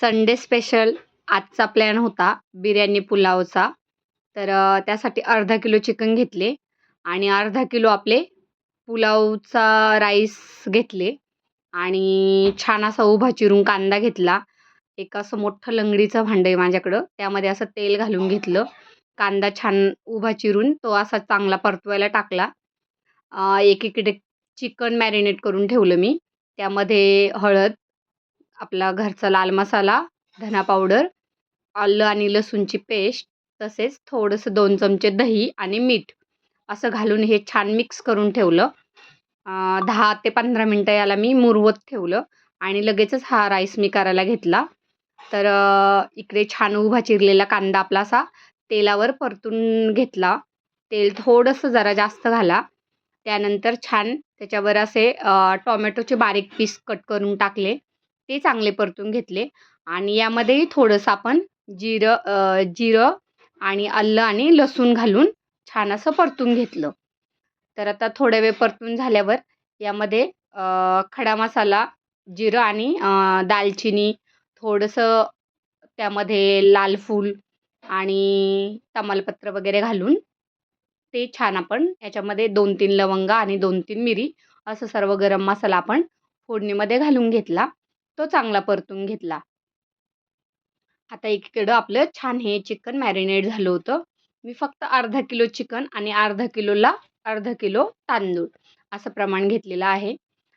Sunday special आजचा plan होता बिर्याणी पुलावचा. तर त्यासाठी अर्धा किलो चिकन घेतले आणि अर्धा किलो आपले पुलावचा राईस घेतले आणि छान असा उभा चिरून कांदा घेतला. एक असं मोठं लंगडीचं भांडं आहे माझ्याकडं. त्यामध्ये असं तेल घालून घेतलं. कांदा छान उभा चिरून तो असा चांगला परतवायला टाकला. एकीकडे चिकन मॅरिनेट करून ठेवलं मी. त्यामध्ये हळद आपला घरचा लाल मसाला धना पावडर आलं आणि लसूणची पेस्ट तसेच थोडंसं दोन चमचे दही आणि मीठ. असं घालून हे छान मिक्स करून ठेवलं. दहा ते पंधरा मिनटं याला मी मुरवत ठेवलं आणि लगेचच हा राईस मी करायला घेतला. तर इकडे छान उभा चिरलेला कांदा आपला असा तेलावर परतून घेतला. तेल थोडंसं जरा जास्त घाला. त्यानंतर छान त्याच्यावर असे टोमॅटोचे बारीक पीस कट करून टाकले. ते चांगले परतून घेतले आणि यामध्येही थोडंसं आपण जिरं जिरं आणि आलं आणि लसूण घालून छान असं परतून घेतलं. तर आता थोड्या वेळ परतून झाल्यावर यामध्ये खडा मसाला जिरं आणि दालचिनी थोडंसं त्यामध्ये लाल फूल आणि तमालपत्र वगैरे घालून ते छान आपण याच्यामध्ये दोन तीन लवंगा आणि दोन तीन मिरी असं सर्व गरम मसाला आपण फोडणीमध्ये घालून घेतला. तो चांगला परतून घेतला. आता एकीकडं आपलं छान हे चिकन मॅरिनेट झालं होतं. मी फक्त अर्धा किलो चिकन आणि अर्धा किलोला अर्धा किलो तांदूळ असं प्रमाण घेतलेलं आहे.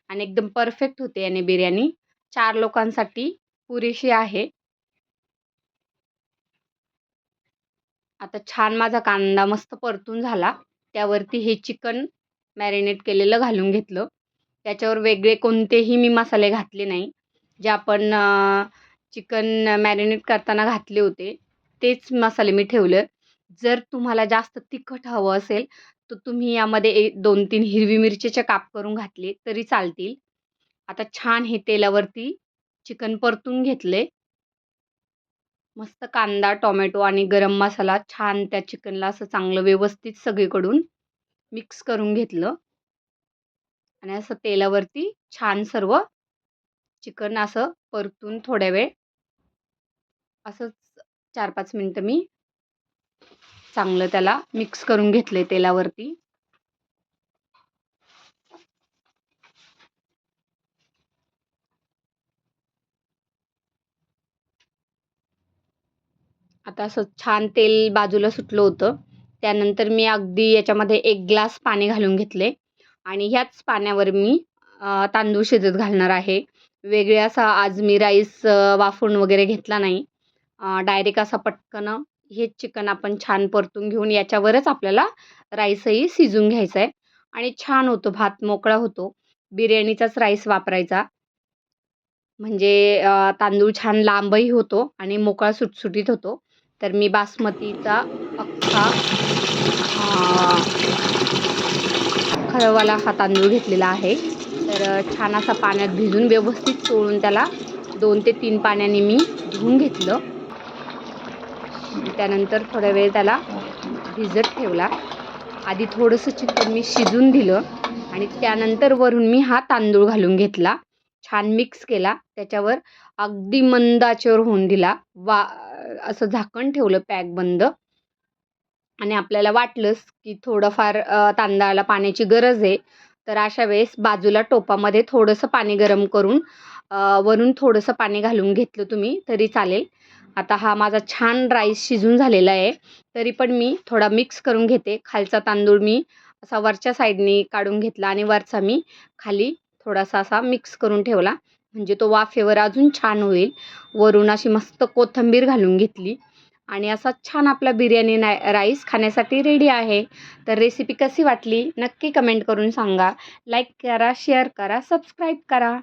आणि एकदम परफेक्ट होते याने बिर्याणी. चार लोकांसाठी पुरेशी आहे. आता छान माझा कांदा मस्त परतून झाला. त्यावरती हे चिकन मॅरिनेट केलेलं घालून घेतलं. त्याच्यावर वेगळे कोणतेही मी मसाले घातले नाही. जे आपण चिकन मॅरिनेट करताना घातले होते तेच मसाले मी ठेवलं. जर तुम्हाला जास्त तिखट हवं असेल तर तुम्ही यामध्ये एक दोन तीन हिरवी मिरचीचे काप करून घातले तरी चालतील. आता छान हे तेलावरती चिकन परतून घेतले. मस्त कांदा टोमॅटो आणि गरम मसाला छान त्या चिकनला असं चांगलं व्यवस्थित सगळीकडून मिक्स करून घेतलं. आणि असं तेलावरती छान सर्व चिकन असं परतून थोड्या वेळ असंच चार पाच मिनटं मी चांगलं त्याला मिक्स करून घेतले तेलावरती. आता असं छान तेल बाजूला सुटलं होतं. त्यानंतर मी अगदी याच्यामध्ये एक ग्लास पाणी घालून घेतले आणि ह्याच पाण्यावर मी तांदूळ शिजत घालणार आहे. वेगळे असा आज मी राईस वाफून वगैरे घेतला नाही. डायरेक्ट असा पटकन हेच चिकन आपण छान परतून घेऊन याच्यावरच आपल्याला राईसही शिजून घ्यायचा आहे आणि छान होतो भात मोकळा होतो. बिर्याणीचाच राईस वापरायचा. म्हणजे तांदूळ छान लांबही होतो आणि मोकळा सुटसुटीत होतो. तर मी बासमतीचा अख्खा खरवाला हा तांदूळ घेतलेला आहे. तर छान असा पाण्यात भिजून व्यवस्थित चोळून त्याला दोन ते तीन पाण्याने मी धुवून घेतलं. त्यानंतर थोड्या वेळ त्याला भिजत ठेवला. आधी थोडंसं चिकन मी शिजून दिलं आणि त्यानंतर वरून मी हा तांदूळ घालून घेतला. छान मिक्स केला. त्याच्यावर अगदी मंद आचेवर होऊन दिला. वा असं झाकण ठेवलं पॅक बंद. आणि आपल्याला वाटलंच की थोडंफार तांदळाला पाण्याची गरज आहे. तर अशा वेळेस बाजूला टोपामध्ये थोडंसं पाणी गरम करून वरून थोडंसं पाणी घालून घेतलं तुम्ही तरी चालेल. आता हा माझा छान राईस शिजून झालेला आहे. तरी पण मी थोडा मिक्स करून घेते. खालचा तांदूळ मी असा वरच्या साईडने काढून घेतला आणि वरचा मी खाली थोडासा असा मिक्स करून ठेवला. म्हणजे तो वाफेवर अजून छान होईल. वरून अशी मस्त कोथिंबीर घालून घेतली. आणि असा छान आपला बिर्याणी ना राईस खाण्यासाठी रेडी आहे. तर रेसिपी कशी वाटली नक्की कमेंट करून सांगा. लाईक करा शेअर करा सबस्क्राईब करा.